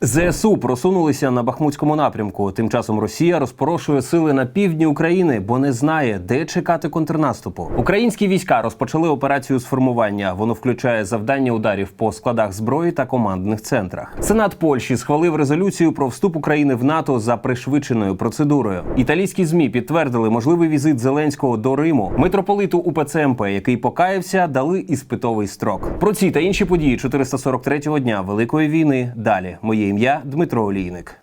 ЗСУ просунулися на Бахмутському напрямку. Тим часом Росія розпорошує сили на півдні України, бо не знає, де чекати контрнаступу. Українські війська розпочали операцію сформування. Воно включає завдання ударів по складах зброї та командних центрах. Сенат Польщі схвалив резолюцію про вступ України в НАТО за пришвидшеною процедурою. Італійські змі підтвердили можливий візит Зеленського до Риму. Митрополиту УПЦ МП, який покаявся, дали іспитовий строк. Про ці та інші події 443-го дня Великої війни. Далі моє ім'я Дмитро Олійник.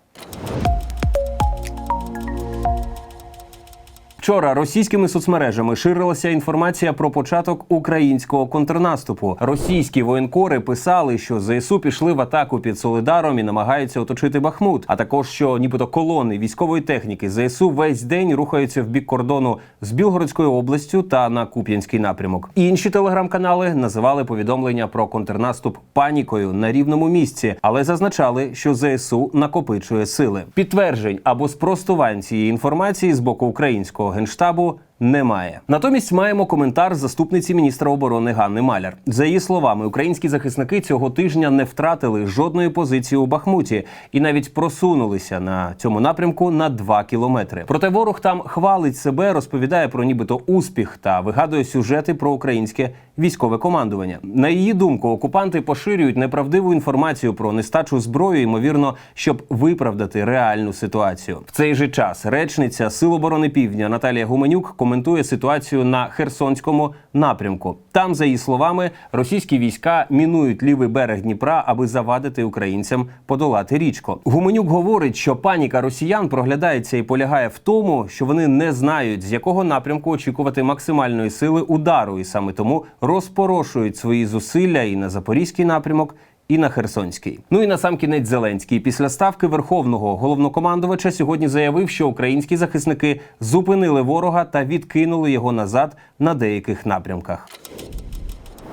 Вчора російськими соцмережами ширилася інформація про початок українського контрнаступу. Російські воєнкори писали, що ЗСУ пішли в атаку під Солидаром і намагаються оточити Бахмут. А також що, нібито колони військової техніки ЗСУ весь день рухаються в бік кордону з Білгородською областю та на Куп'янський напрямок. Інші телеграм-канали називали повідомлення про контрнаступ панікою на рівному місці, але зазначали, що ЗСУ накопичує сили. Підтверджень або спростувань цієї інформації з боку українського генштабу. Немає. Натомість маємо коментар заступниці міністра оборони Ганни Маляр. За її словами, українські захисники цього тижня не втратили жодної позиції у Бахмуті і навіть просунулися на цьому напрямку на 2 кілометри. Проте ворог там хвалить себе, розповідає про нібито успіх та вигадує сюжети про українське військове командування. На її думку, окупанти поширюють неправдиву інформацію про нестачу зброї, ймовірно, щоб виправдати реальну ситуацію. В цей же час речниця Сил оборони Півдня Наталія Гуменюк коментує ситуацію на Херсонському напрямку. Там, за її словами, російські війська мінують лівий берег Дніпра, аби завадити українцям подолати річку. Гуменюк говорить, що паніка росіян проглядається і полягає в тому, що вони не знають, з якого напрямку очікувати максимальної сили удару, і саме тому розпорошують свої зусилля і на запорізький напрямок. І на Херсонській. Ну і на сам кінець Зеленський після ставки верховного головнокомандувача сьогодні заявив, що українські захисники зупинили ворога та відкинули його назад на деяких напрямках.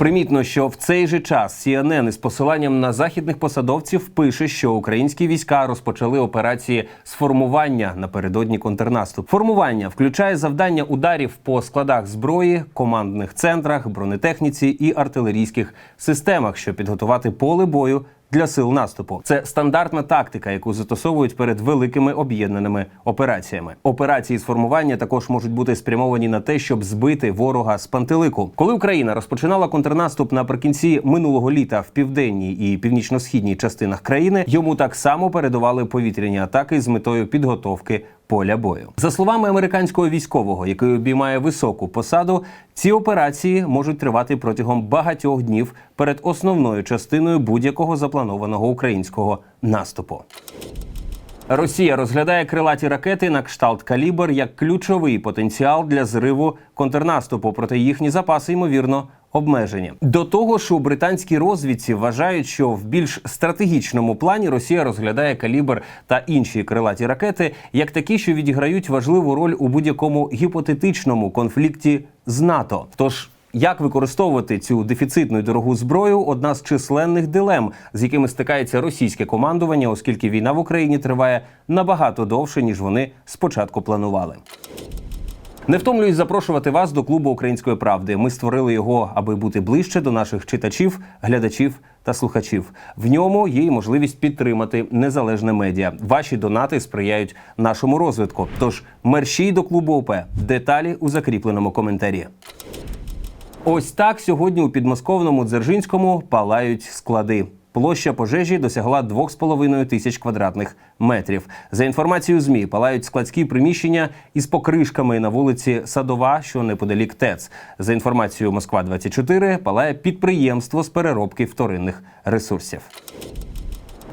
Примітно, що в цей же час CNN із посиланням на західних посадовців пише, що українські війська розпочали операції з формування напередодні контрнаступ. Формування включає завдання ударів по складах зброї, командних центрах, бронетехніці і артилерійських системах, щоб підготувати поле бою. Для сил наступу це стандартна тактика, яку застосовують перед великими об'єднаними операціями. Операції з формування також можуть бути спрямовані на те, щоб збити ворога з пантелику. Коли Україна розпочинала контрнаступ наприкінці минулого літа в південній і північно-східній частинах країни, йому так само передували повітряні атаки з метою підготовки поля бою. За словами американського військового, який обіймає високу посаду, ці операції можуть тривати протягом багатьох днів перед основною частиною будь-якого запланованого українського наступу. Росія розглядає крилаті ракети на кшталт калібр як ключовий потенціал для зриву контрнаступу, проте їхні запаси ймовірно. Обмеження до того ж, у британській розвідці вважають, що в більш стратегічному плані Росія розглядає калібр та інші крилаті ракети як такі, що відіграють важливу роль у будь-якому гіпотетичному конфлікті з НАТО. Тож як використовувати цю дефіцитну і дорогу зброю одна з численних дилем, з якими стикається російське командування, оскільки війна в Україні триває набагато довше ніж вони спочатку планували. Не втомлююсь запрошувати вас до клубу української правди. Ми створили його, аби бути ближче до наших читачів, глядачів та слухачів. В ньому є й можливість підтримати незалежне медіа. Ваші донати сприяють нашому розвитку. Тож мерщій до клубу ОП. Деталі у закріпленому коментарі. Ось так сьогодні у підмосковному Дзержинському палають склади. Площа пожежі досягла 2,5 тисяч квадратних метрів. За інформацією змі палають складські приміщення із покришками на вулиці Садова, що неподалік ТЕЦ. За інформацією Москва 24 палає підприємство з переробки вторинних ресурсів.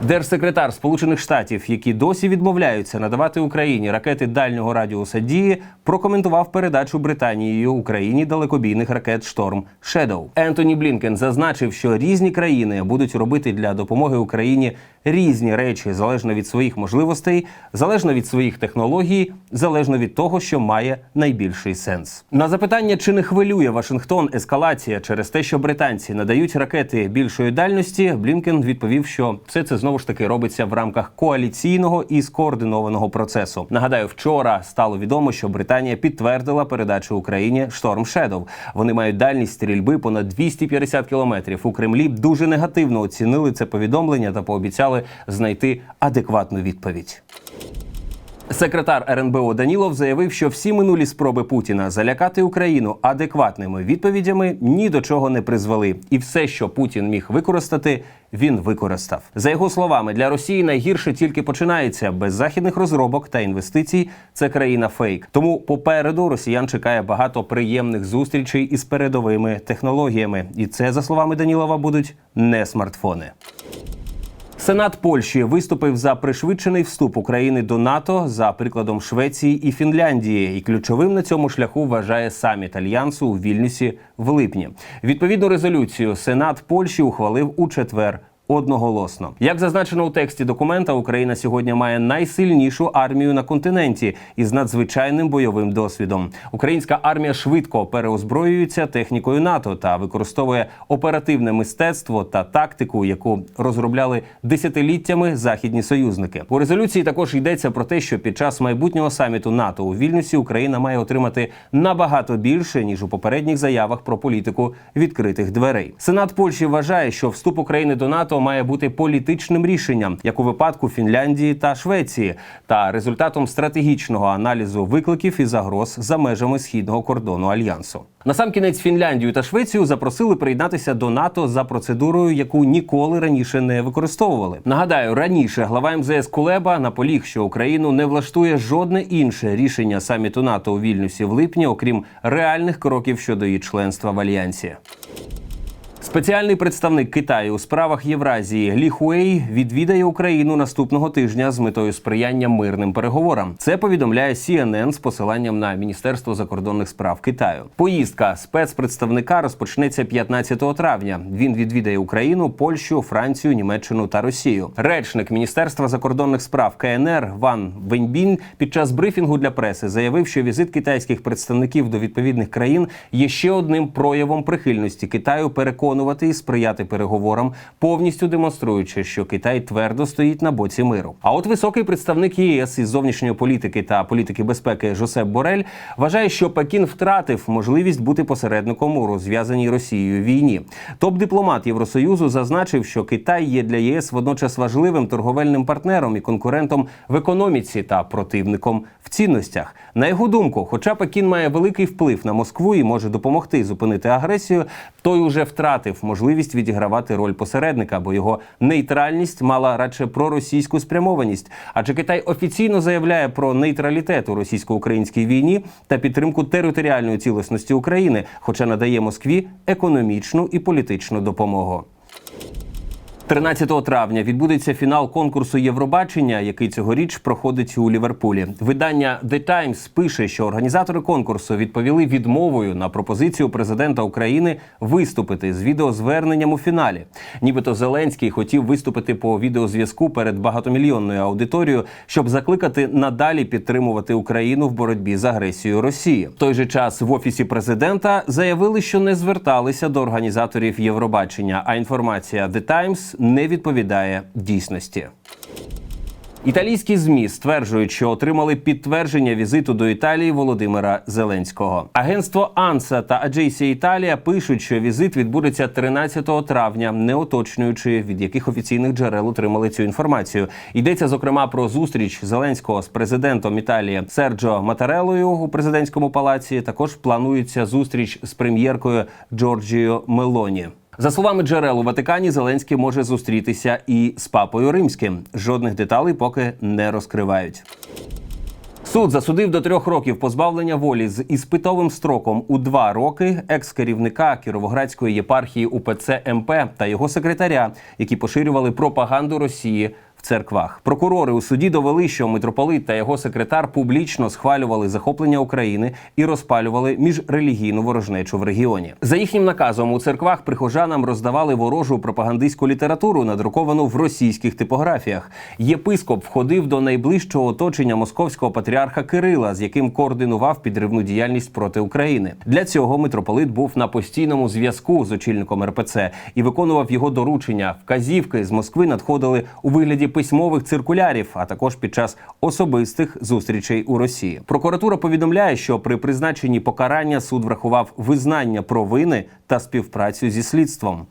Держсекретар Сполучених Штатів, які досі відмовляються надавати Україні ракети дальнього радіуса дії, прокоментував передачу Британією Україні далекобійних ракет Шторм Shadow. Ентоні Блінкен зазначив, що різні країни будуть робити для допомоги Україні різні речі залежно від своїх можливостей, залежно від своїх технологій, залежно від того, що має найбільший сенс. На запитання, чи не хвилює Вашингтон ескалація через те, що британці надають ракети більшої дальності, Блінкен відповів, що все це знову ж таки робиться в рамках коаліційного і скоординованого процесу. Нагадаю, вчора стало відомо, що Британія підтвердила передачу Україні Шторм Shadow. Вони мають дальність стрільби понад 250 кілометрів. У Кремлі дуже негативно оцінили це повідомлення та пообіцяли допомагали знайти адекватну відповідь. Секретар РНБО Данілов заявив, що всі минулі спроби Путіна залякати Україну адекватними відповідями ні до чого не призвели, і все, що Путін міг використати, він використав. За його словами, для Росії найгірше тільки починається без західних розробок та інвестицій. Це країна фейк. Тому попереду росіян чекає багато приємних зустрічей із передовими технологіями, і це за словами Данілова будуть не смартфони. Сенат Польщі виступив за пришвидшений вступ України до НАТО за прикладом Швеції і Фінляндії. І ключовим на цьому шляху вважає саміт альянсу у Вільнюсі в липні. Відповідну резолюцію Сенат Польщі ухвалив у четвер. Одноголосно, як зазначено у тексті документа, Україна сьогодні має найсильнішу армію на континенті із надзвичайним бойовим досвідом. Українська армія швидко переозброюється технікою НАТО та використовує оперативне мистецтво та тактику, яку розробляли десятиліттями західні союзники. У резолюції також йдеться про те, що під час майбутнього саміту НАТО у Вільнюсі Україна має отримати набагато більше ніж у попередніх заявах про політику відкритих дверей. Сенат Польщі вважає, що вступ України до НАТО має бути політичним рішенням, як у випадку Фінляндії та Швеції, та результатом стратегічного аналізу викликів і загроз за межами східного кордону альянсу. Насамкінець Фінляндію та Швецію запросили приєднатися до НАТО за процедурою, яку ніколи раніше не використовували. Нагадаю, раніше глава МЗС Кулеба наполіг, що Україну не влаштує жодне інше рішення саміту НАТО у Вільнюсі в липні, окрім реальних кроків щодо її членства в альянсі. Спеціальний представник Китаю у справах Євразії Лі Хуей відвідає Україну наступного тижня з метою сприяння мирним переговорам. Це повідомляє CNN з посиланням на Міністерство закордонних справ Китаю. Поїздка спецпредставника розпочнеться 15 травня. Він відвідає Україну, Польщу, Францію, Німеччину та Росію. Речник Міністерства закордонних справ КНР Ван Веньбін під час брифінгу для преси заявив, що візит китайських представників до відповідних країн є ще одним проявом прихильності Китаю переконувати і сприяти переговорам, повністю демонструючи, що Китай твердо стоїть на боці миру. А от високий представник ЄС із зовнішньої політики та політики безпеки Жосеп Борель вважає, що Пекін втратив можливість бути посередником у розв'язаній Росією війні. Топ-дипломат Євросоюзу зазначив, що Китай є для ЄС водночас важливим торговельним партнером і конкурентом в економіці та противником в цінностях. На його думку, хоча Пекін має великий вплив на Москву і може допомогти зупинити агресію, той уже втратив можливість відігравати роль посередника, бо його нейтральність мала радше проросійську спрямованість. Адже Китай офіційно заявляє про нейтралітет у російсько-українській війні та підтримку територіальної цілісності України, хоча надає Москві економічну і політичну допомогу. 13 травня відбудеться фінал конкурсу Євробачення, який цьогоріч проходить у Ліверпулі. Видання The Times пише, що організатори конкурсу відповіли відмовою на пропозицію президента України виступити з відеозверненням у фіналі. Нібито Зеленський хотів виступити по відеозв'язку перед багатомільйонною аудиторією, щоб закликати надалі підтримувати Україну в боротьбі з агресією Росії. В той же час в офісі президента заявили, що не зверталися до організаторів Євробачення. А інформація The Times не відповідає дійсності. Італійські змі стверджують, що отримали підтвердження візиту до Італії Володимира Зеленського. Агентство Анса та Аджейсі Італія пишуть, що візит відбудеться 13 травня, не уточнюючи від яких офіційних джерел отримали цю інформацію. Йдеться зокрема про зустріч Зеленського з президентом Італії Серджо Матарелою у президентському палаці. Також планується зустріч з прем'єркою Джорджіо Мелоні. За словами джерел у Ватикані, Зеленський може зустрітися і з папою римським. Жодних деталей поки не розкривають. Суд засудив до трьох років позбавлення волі з іспитовим строком у два роки екс-керівника Кіровоградської єпархії УПЦ МП та його секретаря, які поширювали пропаганду Росії. В церквах прокурори у суді довели, що митрополит та його секретар публічно схвалювали захоплення України і розпалювали міжрелігійну ворожнечу в регіоні. За їхнім наказом у церквах прихожанам роздавали ворожу пропагандистську літературу, надруковану в російських типографіях. Єпископ входив до найближчого оточення московського патріарха Кирила, з яким координував підривну діяльність проти України. Для цього митрополит був на постійному зв'язку з очільником РПЦ і виконував його доручення. Вказівки з Москви надходили у вигляді письмових циркулярів, а також під час особистих зустрічей у Росії. Прокуратура повідомляє, що при призначенні покарання суд врахував визнання провини та співпрацю зі слідством.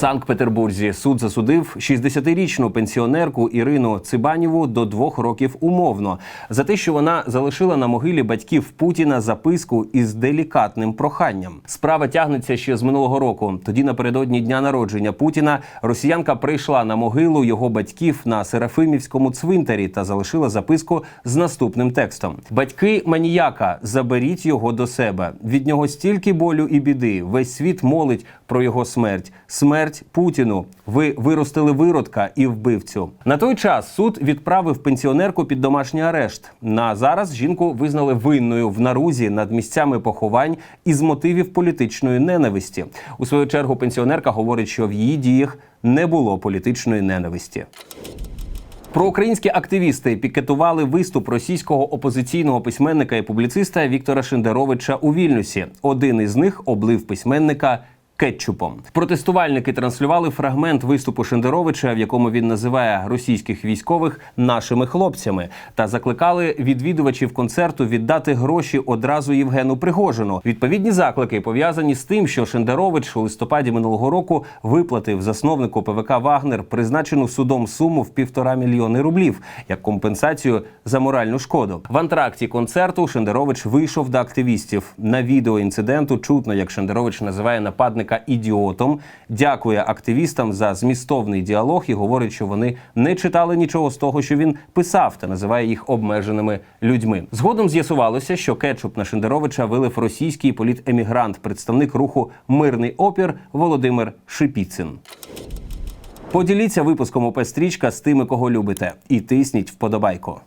Санкт-Петербурзі суд засудив 60-річну пенсіонерку Ірину Цибанєву до двох років умовно за те, що вона залишила на могилі батьків Путіна записку із делікатним проханням. Справа тягнеться ще з минулого року. Тоді напередодні дня народження Путіна росіянка прийшла на могилу його батьків на Серафимівському цвинтарі та залишила записку з наступним текстом: Батьки маніяка, заберіть його до себе. Від нього стільки болю і біди. Весь світ молить про його смерть. Смерть Путіну. Ви виростили виродка і вбивцю. На той час суд відправив пенсіонерку під домашній арешт. На зараз жінку визнали винною в нарузі над місцями поховань із мотивів політичної ненависті. У свою чергу пенсіонерка говорить, що в її діях не було політичної ненависті. Проукраїнські активісти пікетували виступ російського опозиційного письменника і публіциста Віктора Шендеровича у Вільнюсі. Один із них облив письменника. Кетчупом протестувальники транслювали фрагмент виступу Шендеровича, в якому він називає російських військових нашими хлопцями, та закликали відвідувачів концерту віддати гроші одразу Євгену Пригожину. Відповідні заклики пов'язані з тим, що Шендерович у листопаді минулого року виплатив засновнику ПВК Вагнер призначену судом суму в півтора мільйони рублів як компенсацію за моральну шкоду. В антракті концерту Шендерович вийшов до активістів. На відео інциденту чутно, як Шендерович називає нападника ідіотом, дякує активістам за змістовний діалог і говорить, що вони не читали нічого з того, що він писав, та називає їх обмеженими людьми. Згодом з'ясувалося, що кетчуп на Шендеровича вилив російський політемігрант, представник руху Мирний опір Володимир Шипіцин. Поділіться випуском ОП «Стрічка» з тими, кого любите, і тисніть вподобайку.